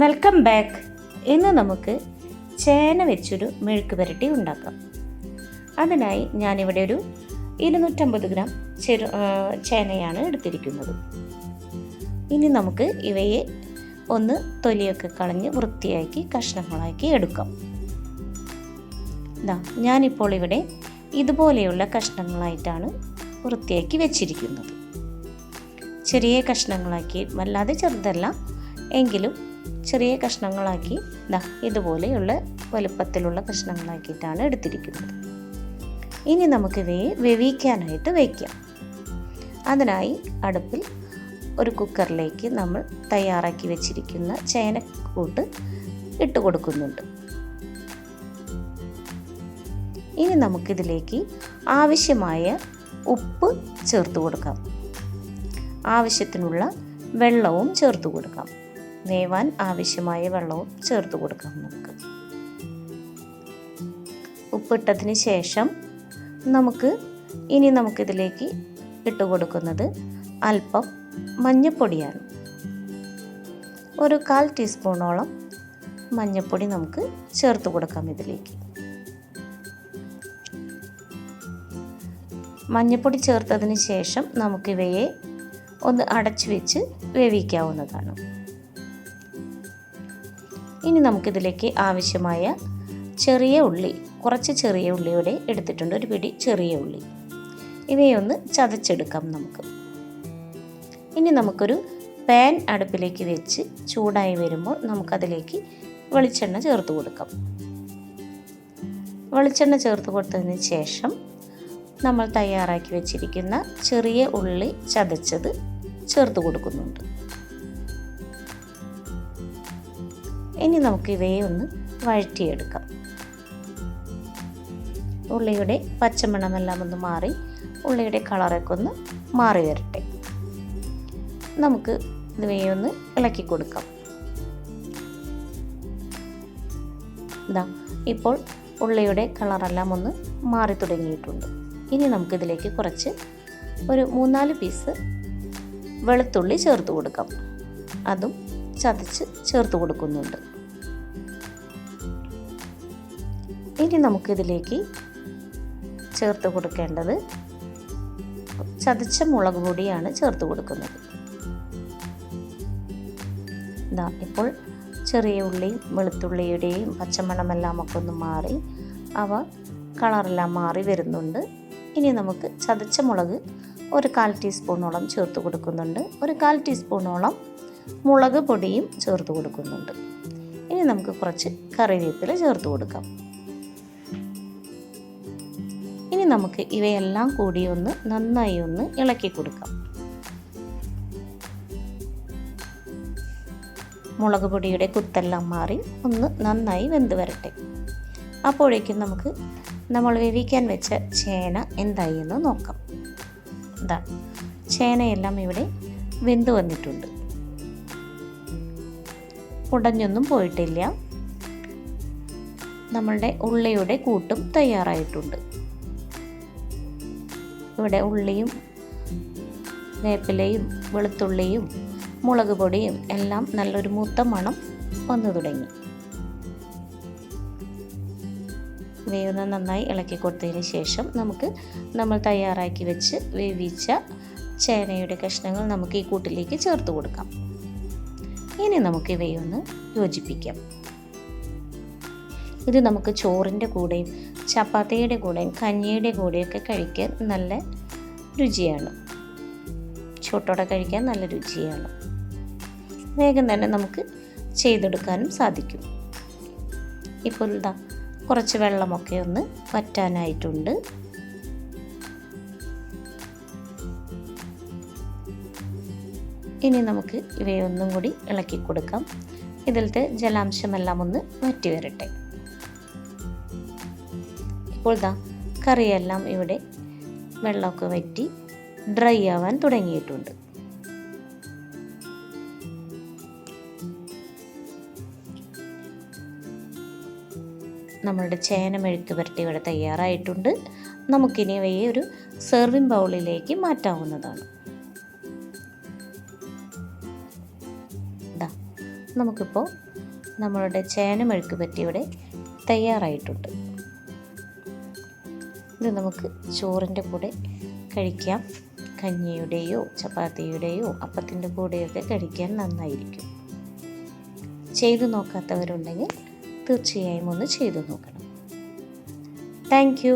Welcome back ഇന്ന് നമുക്ക് ചേന വെച്ചൊരു മെഴുക്ക് പുരട്ടി ഉണ്ടാക്കാം. അതിനായി ഞാനിവിടെ ഒരു ഇരുന്നൂറ്റമ്പത് ഗ്രാം ചെറു ചേനയാണ് എടുത്തിരിക്കുന്നത്. ഇനി നമുക്ക് ഇവയെ ഒന്ന് തൊലിയൊക്കെ കളഞ്ഞ് വൃത്തിയാക്കി കഷ്ണങ്ങളാക്കി എടുക്കാം. ഇതാ ഞാനിപ്പോൾ ഇവിടെ ഇതുപോലെയുള്ള കഷ്ണങ്ങളായിട്ടാണ് വൃത്തിയാക്കി വെച്ചിരിക്കുന്നത്. ചെറിയ കഷ്ണങ്ങളാക്കി വല്ലാതെ ചെറുതല്ല എങ്കിലും ചെറിയ കഷ്ണങ്ങളാക്കി. ദാ ഇതുപോലെയുള്ള വലുപ്പത്തിലുള്ള കഷ്ണങ്ങളാക്കിയിട്ടാണ് എടുത്തിരിക്കുന്നത്. ഇനി നമുക്കിവയെ വേവിക്കാനായിട്ട് വയ്ക്കാം അതിനായി അടുപ്പിൽ ഒരു കുക്കറിലേക്ക് നമ്മൾ തയ്യാറാക്കി വെച്ചിരിക്കുന്ന ചേനക്കൂട്ട് ഇട്ട് കൊടുക്കുന്നുണ്ട്. ഇനി നമുക്കിതിലേക്ക് ആവശ്യമായ ഉപ്പ് ചേർത്ത് കൊടുക്കാം. ആവശ്യത്തിനുള്ള വെള്ളവും ചേർത്ത് കൊടുക്കാം. വേവാൻ ആവശ്യമായ വെള്ളവും ചേർത്ത് കൊടുക്കാം നമുക്ക്. ഉപ്പിട്ടതിന് ശേഷം നമുക്ക് ഇനി നമുക്കിതിലേക്ക് ഇട്ട് കൊടുക്കുന്നത് അല്പം മഞ്ഞപ്പൊടിയാണ്. ഒരു കാൽ ടീസ്പൂണോളം മഞ്ഞൾപ്പൊടി നമുക്ക് ചേർത്ത് കൊടുക്കാം ഇതിലേക്ക്. മഞ്ഞൾപ്പൊടി ചേർത്തതിന് ശേഷം നമുക്കിവയെ ഒന്ന് അടച്ചു വെച്ച് വേവിക്കാവുന്നതാണ്. ഇനി നമുക്കിതിലേക്ക് ആവശ്യമായ ചെറിയ ഉള്ളി കുറച്ച് ചെറിയ ഉള്ളിയുടെ എടുത്തിട്ടുണ്ട്. ഒരു പിടി ചെറിയ ഉള്ളി. ഇവയൊന്ന് ചതച്ചെടുക്കാം നമുക്ക്. ഇനി നമുക്കൊരു പാൻ അടുപ്പിലേക്ക് വെച്ച് ചൂടായി വരുമ്പോൾ നമുക്കതിലേക്ക് വെളിച്ചെണ്ണ ചേർത്ത് കൊടുക്കാം. വെളിച്ചെണ്ണ ചേർത്ത് കൊടുത്തതിന് ശേഷം നമ്മൾ തയ്യാറാക്കി വെച്ചിരിക്കുന്ന ചെറിയ ഉള്ളി ചതച്ചത് ചേർത്ത് കൊടുക്കുന്നുണ്ട്. ഇനി നമുക്ക് ഇവയെ ഒന്ന് വഴറ്റിയെടുക്കാം. ഉള്ളിയുടെ പച്ചമണമെല്ലാം ഒന്ന് മാറി ഉള്ളിയുടെ കളറൊക്കെ ഒന്ന് മാറി വരട്ടെ. നമുക്ക് ഇവയെ ഒന്ന് ഇളക്കി കൊടുക്കാം. ഇതാ ഇപ്പോൾ ഉള്ളിയുടെ കളറെല്ലാം ഒന്ന് മാറി തുടങ്ങിയിട്ടുണ്ട്. ഇനി നമുക്കിതിലേക്ക് കുറച്ച് ഒരു മൂന്നാൽ പീസ് വെളുത്തുള്ളി ചേർത്ത് കൊടുക്കാം. അതും ചതച്ച് ചേർത്ത് കൊടുക്കുന്നുണ്ട്. ഇനി നമുക്കിതിലേക്ക് ചേർത്ത് കൊടുക്കേണ്ടത് ചതച്ച മുളക് പൊടിയാണ് ചേർത്ത് കൊടുക്കുന്നത്. ഇതാ ഇപ്പോൾ ചെറിയ ഉള്ളിയും വെളുത്തുള്ളിയുടെയും പച്ചമണമെല്ലാം ഒക്കെ ഒന്ന് മാറി അവ കളറെല്ലാം മാറി വരുന്നുണ്ട്. ഇനി നമുക്ക് ചതച്ച മുളക് ഒരു കാൽ ടീസ്പൂണോളം ചേർത്ത് കൊടുക്കുന്നുണ്ട്. ഒരു കാൽ ടീസ്പൂണോളം മുളക് പൊടിയും ചേർത്ത് കൊടുക്കുന്നുണ്ട്. ഇനി നമുക്ക് കുറച്ച് കറിവേപ്പില ചേർത്ത് കൊടുക്കാം. ഇനി നമുക്ക് ഇവയെല്ലാം കൂടി ഒന്ന് നന്നായി ഒന്ന് ഇളക്കി കൊടുക്കാം. മുളക് പൊടിയുടെ കുത്തെല്ലാം മാറി ഒന്ന് നന്നായി വെന്ത് വരട്ടെ. അപ്പോഴേക്കും നമുക്ക് നമ്മൾ വേവിക്കാൻ വെച്ച ചേന എന്തായി എന്ന് നോക്കാം. ഇതാ ചേനയെല്ലാം ഇവിടെ വെന്ത് വന്നിട്ടുണ്ട്. ഉടഞ്ഞൊന്നും പോയിട്ടില്ല. നമ്മളുടെ ഉള്ളിയുടെ കൂട്ടും തയ്യാറായിട്ടുണ്ട്. ഇവിടെ ഉള്ളിയും വേപ്പിലയും വെളുത്തുള്ളിയും മുളക് പൊടിയും എല്ലാം നല്ലൊരു മൂത്ത മണം വന്നു തുടങ്ങി. വേവുന്ന നന്നായി ഇളക്കി കൊടുത്തതിന് ശേഷം നമുക്ക് നമ്മൾ തയ്യാറാക്കി വെച്ച് വേവിച്ച ചേനയുടെ കഷ്ണങ്ങൾ നമുക്ക് ഈ കൂട്ടിലേക്ക് ചേർത്ത് കൊടുക്കാം. ഇനി നമുക്ക് ഇവയൊന്ന് യോജിപ്പിക്കാം. ഇത് നമുക്ക് ചോറിന്റെ കൂടെയും ചപ്പാത്തിയുടെ കൂടെയും കഞ്ഞിയുടെ കൂടെയൊക്കെ കഴിക്കാൻ നല്ല രുചിയാണ്. ചൂട്ടോടെ കഴിക്കാൻ നല്ല രുചിയാണ്. വേഗം തന്നെ നമുക്ക് ചെയ്തെടുക്കാനും സാധിക്കും. ഇപ്പോൾ ഇതാ കുറച്ച് വെള്ളമൊക്കെ ഒന്ന് വറ്റാനായിട്ടുണ്ട്. ഇനി നമുക്ക് ഇവയെ ഒന്നും കൂടി ഇളക്കി കൊടുക്കാം. ഇതിലത്തെ ജലാംശമെല്ലാം ഒന്ന് വറ്റി വരട്ടെ. ഇപ്പോൾ ദാ കറിയെല്ലാം ഇവിടെ വെള്ളമൊക്കെ വറ്റി ഡ്രൈ ആവാൻ തുടങ്ങിയിട്ടുണ്ട്. നമ്മളുടെ ചേന മെഴുക്ക് പുരട്ടി ഇവിടെ തയ്യാറായിട്ടുണ്ട്. നമുക്കിനി ഇവയെ ഒരു സെർവിങ് ബൗളിലേക്ക് മാറ്റാവുന്നതാണ്. നമുക്കിപ്പോൾ നമ്മളുടെ ചേന മെഴുക്ക് ഇവിടെ തയ്യാറായിട്ടുണ്ട്. ഇത് നമുക്ക് ചോറിന്റെ കൂടെ കഴിക്കാം. കഞ്ഞിയുടെയോ ചപ്പാത്തിയുടെയോ അപ്പത്തിന്റെ കൂടെയൊക്കെ കഴിക്കാൻ നന്നായിരിക്കും. ചെയ്തു നോക്കാത്തവരുണ്ടെങ്കിൽ തീർച്ചയായും ഒന്ന് ചെയ്തു നോക്കണം. താങ്ക്